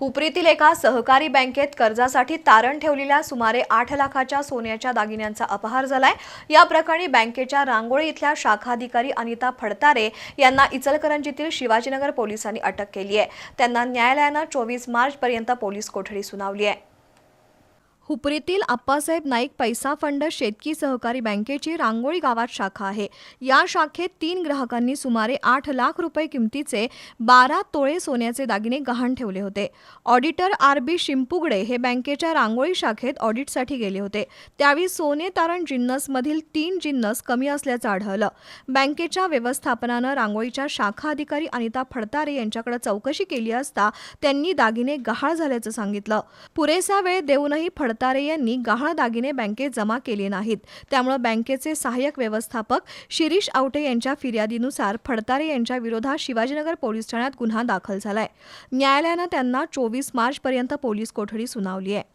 हुपरीतील एका सहकारी बँकेत कर्जासाठी तारण ठेवलेल्या सुमारे आठ लाखाच्या सोन्याच्या दागिन्यांचा अपहार झालाय. या प्रकरणी बँकेच्या रांगोळी इथल्या शाखाधिकारी अनिता फडतारे यांना इचलकरंजीतील शिवाजीनगर पोलिसांनी अटक केली आहे. त्यांना न्यायालयानं चोवीस मार्च पर्यंत पोलीस कोठडी सुनावली आहे. हुपरीतील आप्पासाहेब नाईक पैसा फंड शेतकी सहकारी बँकेची रांगोळी गावात शाखा आहे. या शाखेत तीन ग्राहकांनी सुमारे आठ लाख रुपये किमतीचे बारा तोळे सोन्याचे दागिने गहाण ठेवले होते. ऑडिटर आर बी शिंपुगडे हे बँकेच्या रांगोळी शाखेत ऑडिटसाठी गेले होते. त्यावेळी सोने तारण जिन्नसमधील तीन जिन्नस कमी असल्याचं आढळलं. बँकेच्या व्यवस्थापनानं रांगोळीच्या शाखा अधिकारी अनिता फडतारे यांच्याकडे चौकशी केली असता त्यांनी दागिने गहाळ झाल्याचं सांगितलं. पुरेसा वेळ देऊनही फडतारे यांनी गहाळ दागिने बँकेत जमा केले नाहीत. त्यामुळे बँकेचे सहाय्यक व्यवस्थापक शिरीष आवटे यांच्या फिर्यादीनुसार फडतारे यांच्या विरोधात शिवाजीनगर पोलीस ठाण्यात गुन्हा दाखल झालाय. न्यायालयानं त्यांना चोवीस मार्चपर्यंत पोलीस कोठडी सुनावली आहे.